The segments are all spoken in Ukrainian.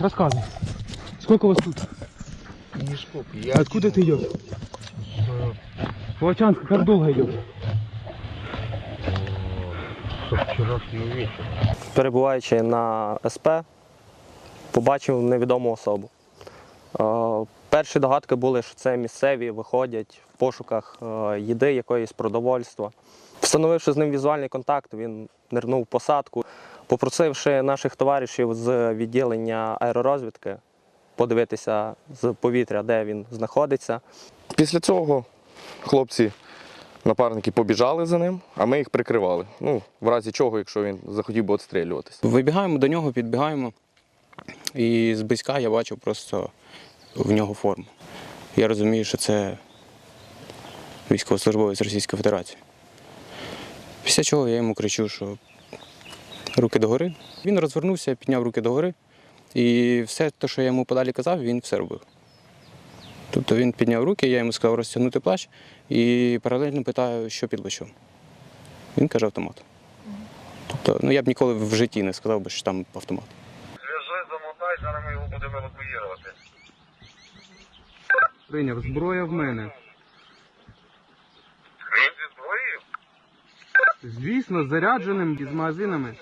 рассказывай. Сколько вас тут? Не сколько. Я Откуда ты идешь? Волчанск, как долго идешь? со вчорашнього вечора. перебуваючи на СП, побачив невідому особу. Е, Перші догадки були, що це місцеві виходять в пошуках е, їди, якоїсь продовольства. Встановивши з ним візуальний контакт, він нирнув в посадку, попросивши наших товаришів з відділення аеророзвідки подивитися з повітря, де він знаходиться. Після цього хлопці, напарники побіжали за ним, а ми їх прикривали. Ну, в разі чого, якщо він захотів би відстрілюватися. Вибігаємо до нього, підбігаємо. І зблизька я бачив просто в нього форму. Я розумію, що це військовослужбовець Російської Федерації. Після чого я йому кричу, що руки догори. Він розвернувся, підняв руки догори, і все те, що я йому подалі казав, він все робив. Тобто він підняв руки, я йому сказав розтягнути плащ і паралельно питаю, що під плащом. Він каже автомат. Тобто, ну я б ніколи в житті не сказав би, що там автомат. Зв'яжи, замотай, зараз ми його будемо евакуювати. Прийняв, зброя в мене. Хрень зі зброєю? Звісно, зарядженим і з магазинами.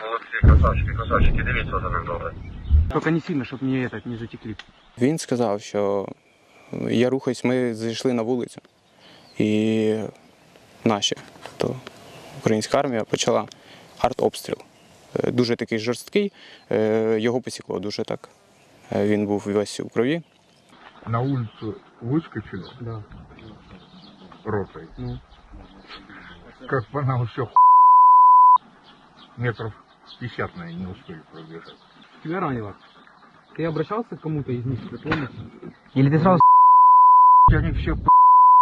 Молодці, красавчики, красавчики, дивіться за ним добре. Только не сильно, чтобы мне этот не затекли. Він сказав, що я рухаюсь, ми зайшли на вулицю, і наші, то українська армія почала артобстріл. Е, Дуже такий жорсткий, е, його посікло дуже так. Е, Він був весь у крові. На улицу выскочили Да. ротой. Ну. Как по нам все метров 50, наверное, не успели пробежать. Тебя ранило? Ты обращался к кому-то из них, ты помнишь? Или ты сразу Они все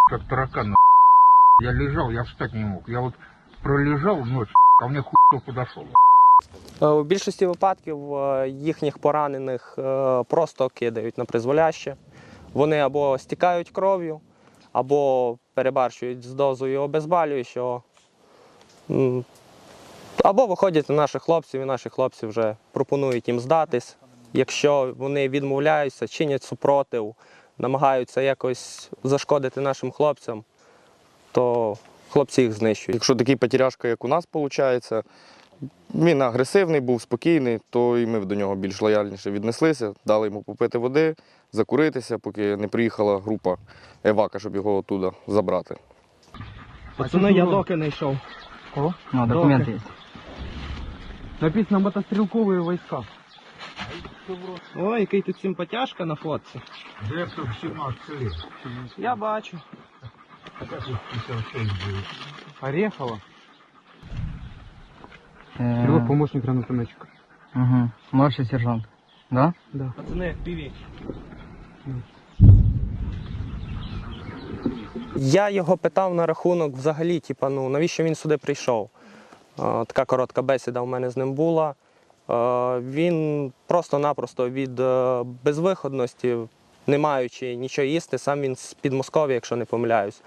как тараканы. Я лежал, я встать не мог. Я вот пролежал ночь, а мне хуй кто подошел. Е, У більшості випадків е, їхніх поранених е, просто кидають на призволяще. Вони або стікають кров'ю, або перебарщують з дозою обезболюючого. Або виходять на наших хлопців, і наші хлопці вже пропонують їм здатись. Якщо вони відмовляються, чинять супротив, намагаються якось зашкодити нашим хлопцям, то хлопці їх знищують. Якщо такий потеряшка, як у нас виходить, він агресивний, був спокійний, то і ми до нього більш лояльніше віднеслися, дали йому попити води, закуритися, поки не приїхала група Евака, щоб його оттуда забрати. Пацаны, я доки знайшов. Кого? Ну, документы есть. Написано мотострілкові війська. Ой, який тут симпатяшка на фотці. Да это 17 лет. Я бачу. Как их 56 будет? Орехова. Его Э, помощник гранатометчика. Угу. Младший сержант. Да? Да. Пацаны, пиві. Я його питав на рахунок взагалі, типа, ну навіщо він сюди прийшов. Е, Така коротка бесіда у мене з ним була. Е, Він просто-напросто від е, безвиходності, не маючи нічого їсти, сам він з Підмосков'я, якщо не помиляюсь.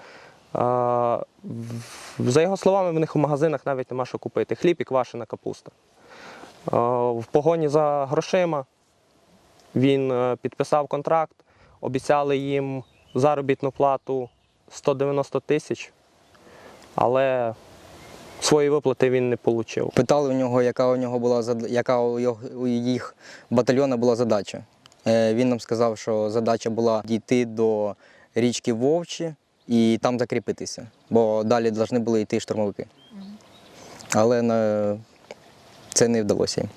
За його словами, в них в магазинах навіть нема що купити. Хліб і квашена капуста. В погоні за грошима він підписав контракт, обіцяли їм заробітну плату 190 тисяч, але свої виплати він не отримав. Питали у нього, яка у нього була яка у його їх батальйону була задача. Е, Він нам сказав, що задача була дійти до річки Вовчі і там закріпитися, бо далі повинні були йти штурмовики. Але це не вдалося їм.